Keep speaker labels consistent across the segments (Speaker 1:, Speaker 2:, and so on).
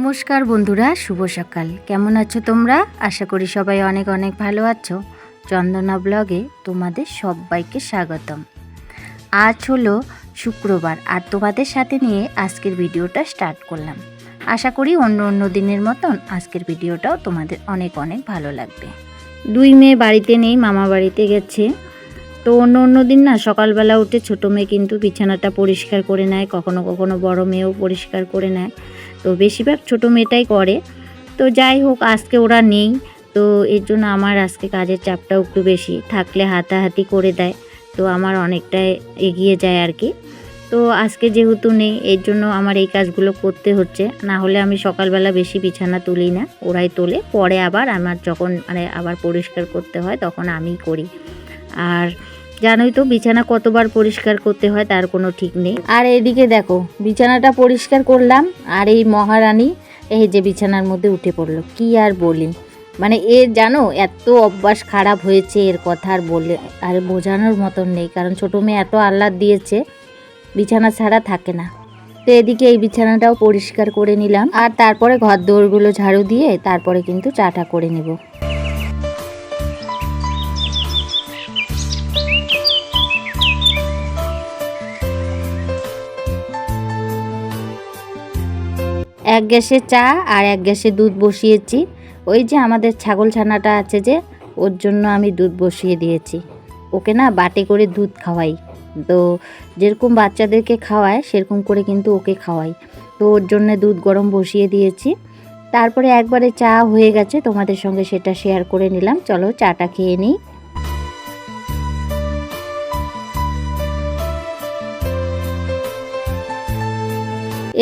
Speaker 1: নমস্কার বন্ধুরা, শুভ সকাল। কেমন আছো তোমরা? আশা করি সবাই অনেক অনেক ভালো আছো। চন্দনা ব্লগে তোমাদের সবাইকে স্বাগতম। আজ হলো শুক্রবার, আর তোমাদের সাথে নিয়ে আজকের ভিডিওটা স্টার্ট করলাম। আশা করি অন্য অন্য দিনের মতন আজকের ভিডিওটাও তোমাদের অনেক অনেক ভালো লাগবে। দুই মেয়ে বাড়িতে নেই, মামা বাড়িতে গেছে। তো অন্য অন্য দিন না সকালবেলা উঠে ছোটো মেয়ে কিন্তু বিছানাটা পরিষ্কার করে নেয়, কখনো কখনো বড় মেয়েও পরিষ্কার করে নেয়। তো বেশিরভাগ ছোটো মেয়েটাই করে। তো যাই হোক, আজকে ওরা নেই, তো এর জন্য আমার আজকে কাজের চাপটাও একটু বেশি। থাকলে হাতাহাতি করে দেয়, তো আমার অনেকটাই এগিয়ে যায় আর কি। তো আজকে যেহেতু নেই, এর জন্য আমার এই কাজগুলো করতে হচ্ছে। না হলে আমি সকালবেলা বেশি বিছানা তুলি না, ওরাই তোলে। পরে আবার আমার যখন মানে আবার পরিষ্কার করতে হয়, তখন আমিই করি। আর জানোই তো, বিছানা কতবার পরিষ্কার করতে হয় তার কোনো ঠিক নেই। আর এদিকে দেখো, বিছানাটা পরিষ্কার করলাম, আর এই মহারানী এই যে বিছানার মধ্যে উঠে পড়ল, কি আর বলি? মানে এ জানো, এত অভ্যাস খারাপ হয়েছে এর কথা আর বলে, আর বোঝানোর মতন নেই, কারণ ছোটো মেয়ে এত আহ্লাদ দিয়েছে, বিছানা ছাড়া থাকে না। তো এদিকে এই বিছানাটাও পরিষ্কার করে নিলাম, আর তারপরে ঘর দৌড়গুলো ঝাড়ু দিয়ে তারপরে কিন্তু চাটা করে নেব। এক গ্যাসে চা আর এক গ্যাসে দুধ বসিয়েছি। ওই যে আমাদের ছাগল ছানাটা আছে যে, ওর জন্য আমি দুধ বসিয়ে দিয়েছি। ওকে না বাটে করে দুধ খাওয়াই। তো যেরকম বাচ্চাদেরকে খাওয়ায়, সেরকম করে কিন্তু ওকে খাওয়াই। তো ওর জন্য দুধ গরম বসিয়ে দিয়েছি। তারপরে একবারে চা হয়ে গেছে, তোমাদের সঙ্গে সেটা শেয়ার করে নিলাম। চলো চাটা খেয়ে নিই।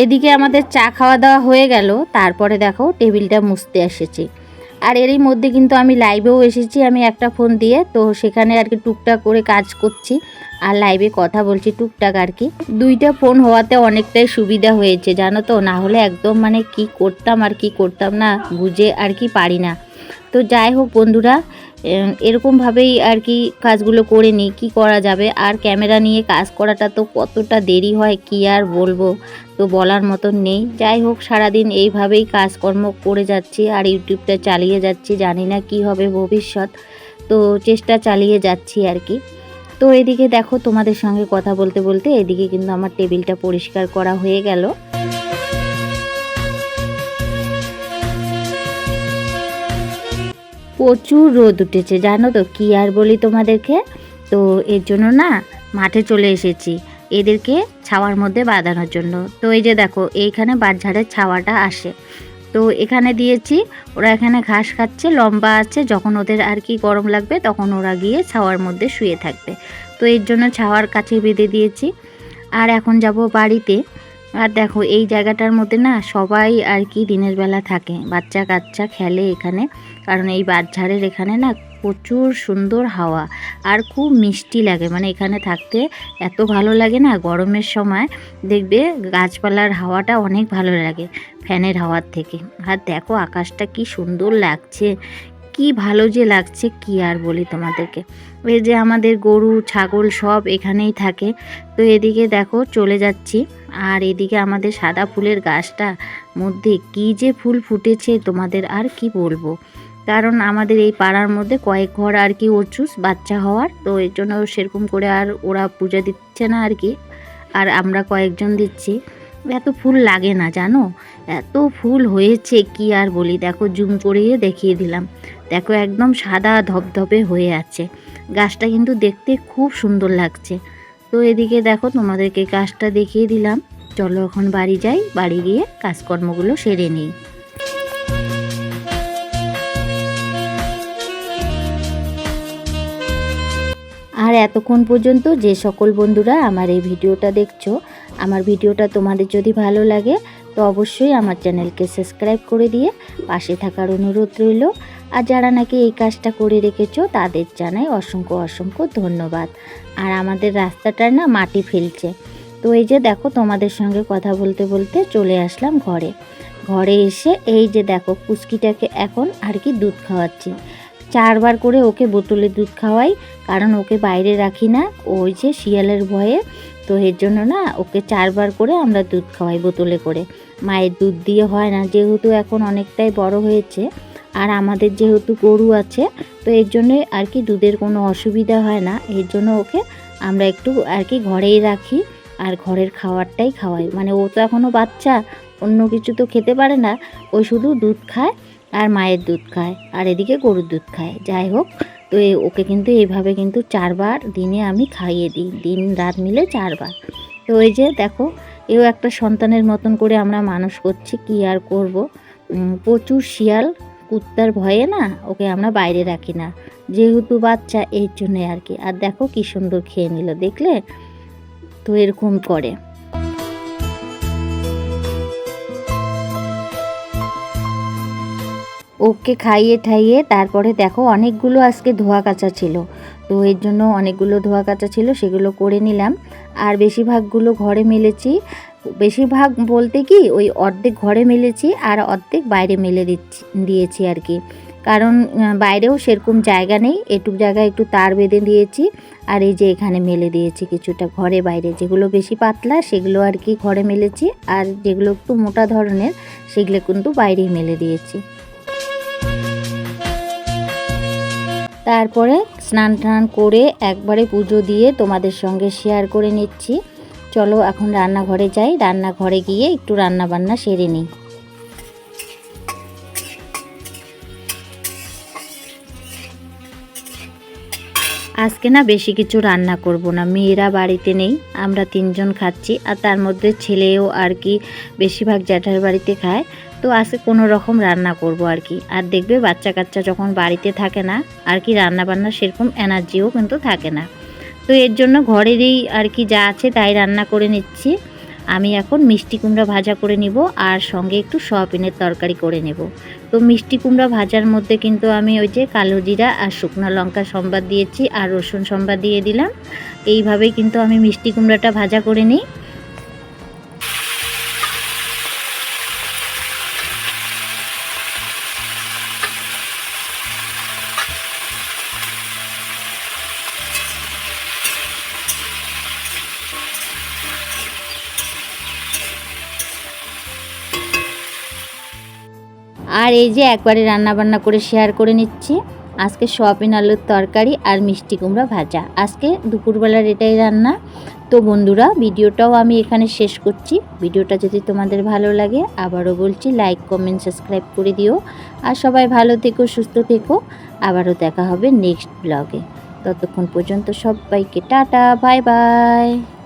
Speaker 1: এদিকে আমাদের চা খাওয়া দাওয়া হয়ে গেল, তারপরে দেখো টেবিলটা মুছতে এসেছি। আর এরই মধ্যে কিন্তু আমি লাইভেও এসেছি, আমি একটা ফোন দিয়ে, তো সেখানে আর কি টুকটাক করে কাজ করছি আর লাইভে কথা বলছি টুকটাক আর কি। দুইটা ফোন হওয়াতে অনেকটাই সুবিধা হয়েছে, জানো তো? না হলে একদম মানে কি করতাম আর কি করতাম না, বুঝে আর কি পারি না। তো যাই হোক বন্ধুরা এরকমভাবেই আর কি কাজগুলো করে নিই, কী করা যাবে? আর ক্যামেরা নিয়ে কাজ করাটা তো কতটা দেরি হয়, কি আর বলব? তো বলার মতন নেই। যাই হোক, সারাদিন এইভাবেই কাজকর্ম করে যাচ্ছি, আর ইউটিউবটা চালিয়ে যাচ্ছি, জানি না কি হবে ভবিষ্যৎ। তো চেষ্টা চালিয়ে যাচ্ছি আর কি। তো এদিকে দেখো তোমাদের সঙ্গে কথা বলতে বলতে, এদিকে কিন্তু আমার টেবিলটা পরিষ্কার করা হয়ে গেল। প্রচুর রোদ উঠেছে, জানো তো? কি আর বলি তোমাদেরকে? তো এর জন্য না মাঠে চলে এসেছি, এদেরকে ছাওয়ার মধ্যে বাঁধানোর জন্য। তো এই যে দেখো, এইখানে বাঁশঝাড়ের ছাওয়াটা আসে। তো এখানে দিয়েছি, ওরা এখানে ঘাস খাচ্ছে, লম্বা আছে, যখন ওদের আর কি গরম লাগবে তখন ওরা গিয়ে ছাওয়ার মধ্যে শুয়ে থাকবে। তো এর জন্য ছাওয়ার কাছে বেঁধে দিয়েছি। আর এখন যাব বাড়িতে। আর দেখো, এই জায়গাটার মধ্যে না সবাই আর কি দিনের বেলা থাকে। বাচ্চা কাচ্চা খেলে এখানে, কারণ এই বাঁশঝাড়ের এখানে না প্রচুর সুন্দর হাওয়া আর খুব মিষ্টি লাগে। মানে এখানে থাকতে এত ভালো লাগে না গরমের সময়, দেখবে গাছপালার হাওয়াটা অনেক ভালো লাগে ফ্যানের হাওয়ার থেকে। আর দেখো, আকাশটা কি সুন্দর লাগছে কি ভালো যে লাগছে কি আর বলি তোমাদেরকে। এই যে আমাদের গরু, ছাগল সব এখানেই থাকে। তো এদিকে দেখো চলে যাচ্ছি। আর এদিকে আমাদের সাদা ফুলের গাছটা মধ্যে কি যে ফুল ফুটেছে তোমাদের আর কি বলব। কারণ আমাদের এই পাড়ার মধ্যে কয়েক ঘর আর কি অচুস বাচ্চা হওয়ার। তো এর জন্য সেরকম করে আর ওরা পূজা দিচ্ছে না আর কি। আর আমরা কয়েকজন দিচ্ছি। এত ফুল লাগে না জানো? এত ফুল হয়েছে কি আর বলি? দেখো, জুম করিয়ে দেখিয়ে দিলাম। দেখো, একদম সাদা ধপধপে হয়ে আছে। গাছটা কিন্তু দেখতে খুব সুন্দর লাগছে। তো এদিকে দেখো, তোমাদেরকে গাছটা দেখিয়ে দিলাম। চলো এখন বাড়ি যাই, বাড়ি গিয়ে কাজকর্মগুলো সেরে নিই। আর এতক্ষণ পর্যন্ত যে সকল বন্ধুরা আমার এই ভিডিওটা দেখছ, আমার ভিডিওটা তোমাদের যদি ভালো লাগে, তো অবশ্যই আমার চ্যানেলকে সাবস্ক্রাইব করে দিয়ে পাশে থাকার অনুরোধ রইল। আর যারা নাকি এই কাজটা করে রেখেছো, তাদের জানাই অসংখ্য অসংখ্য ধন্যবাদ। আর আমাদের রাস্তাটার না মাটি ফেলছে। তো এই যে দেখো, তোমাদের সঙ্গে কথা বলতে বলতে চলে আসলাম ঘরে। ঘরে এসে এই যে দেখো, পুচকিটাকে এখন আর কি দুধ খাওয়াচ্ছি। চারবার করে ওকে বোতলে দুধ খাওয়াই, কারণ ওকে বাইরে রাখি না, ওই যে শিয়ালের ভয়ে। তো এর জন্য না, ওকে চারবার করে আমরা দুধ খাওয়াই বোতলে করে। মায়ের দুধ দিয়ে হয় না, যেহেতু এখন অনেকটাই বড় হয়েছে, আর আমাদের যেহেতু গরু আছে, তো এর জন্য আর কি দুধের কোনো অসুবিধা হয় না। এর জন্য ওকে আমরা একটু আর কি ঘরেই রাখি, আর ঘরের খাবারটাই খাওয়াই। মানে ও তো এখনও বাচ্চা অন্য কিছু তো খেতে পারে না। ও শুধু দুধ খায় আর মায়ের দুধ খায় আর এদিকে গরুর দুধ খায়। যাই হোক, তো ওকে কিন্তু এইভাবে কিন্তু চারবার দিনে আমি খাইয়ে দিই, দিন রাত মিলে চারবার। তো ওই যে দেখো, এও একটা সন্তানের মতন করে আমরা মানুষ করছি, কি আর করব? প্রচুর শিয়াল, কুত্তার ভয়ে না ওকে আমরা বাইরে রাখি না। যেহেতু বাচ্চা, এর জন্যে আর কি। আর দেখো কি সুন্দর খেয়ে নিল, দেখলে? তো এরকম করে। ওকে খাইয়ে ঠাইয়ে তারপরে দেখো অনেকগুলো আজকে ধোয়া কাচা ছিল। তো এর জন্য অনেকগুলো ধোয়া কাচা ছিল, সেগুলো করে নিলাম। আর বেশিরভাগগুলো ঘরে মেলেছি। বেশিরভাগ বলতে কি, ওই অর্ধেক ঘরে মেলেছি আর অর্ধেক বাইরে মেলে দিচ্ছি, দিয়েছি আর কি। কারণ বাইরেও সেরকম জায়গা নেই। এটুক জায়গায় একটু তার বেঁধে দিয়েছি। আর এই যে এখানে মেলে দিয়েছি কিছুটা ঘরে বাইরে। যেগুলো বেশি পাতলা, সেগুলো আর কি ঘরে মেলেছি। আর যেগুলো একটু মোটা ধরনের, সেগুলো কিন্তু বাইরেই মেলে দিয়েছি। তারপরে স্নান টান করে একবারে পুজো দিয়ে তোমাদের সঙ্গে শেয়ার করে নিচ্ছি। চলো এখন রান্নাঘরে যাই। রান্নাঘরে গিয়ে একটু রান্না বান্না সেরে নিই। আজকে না বেশি কিছু রান্না করব না। মেয়েরা বাড়িতে নেই, আমরা তিনজন খাচ্ছি, আর তার মধ্যে ছেলেও আর কি বেশিরভাগ জ্যাঠার বাড়িতে খায়। তো আজকে কোনো রকম রান্না করব আর কি। আর দেখবে বাচ্চা কাচ্চা যখন বাড়িতে থাকে না, আর কি রান্না বান্না সেরকম এনার্জিও কিন্তু থাকে না। তো এর জন্য ঘরেরই আর কি যা আছে তাই রান্না করে নিচ্ছি। আমি এখন মিষ্টি কুমড়া ভাজা করে নিব আর সঙ্গে একটু সয়াবিনের তরকারি করে নেব। তো মিষ্টি কুমড়া ভাজার মধ্যে কিন্তু আমি ওই যে কালো জিরা আর শুকনো লঙ্কা সম্বাদ দিয়েছি আর রসুন সম্বাদ দিয়ে দিলাম। এইভাবেই কিন্তু আমি মিষ্টি কুমড়াটা ভাজা করে নিই। আর এই যে একবারে রান্না বান্না করে শেয়ার করে নিচ্ছি। আজকে সয়াবিন আলুর তরকারি আর মিষ্টি কুমড়া ভাজা। আজকে দুপুরবেলার এটাই রান্না। তো বন্ধুরা, ভিডিওটাও আমি এখানে শেষ করছি। ভিডিওটা যদি তোমাদের ভালো লাগে, আবারও বলছি লাইক কমেন্ট সাবস্ক্রাইব করে দিও। আর সবাই ভালো থেকো, সুস্থ থেকো। আবারও দেখা হবে নেক্সট ব্লগে ততক্ষণ পর্যন্ত সবাইকে টাটা বাই বাই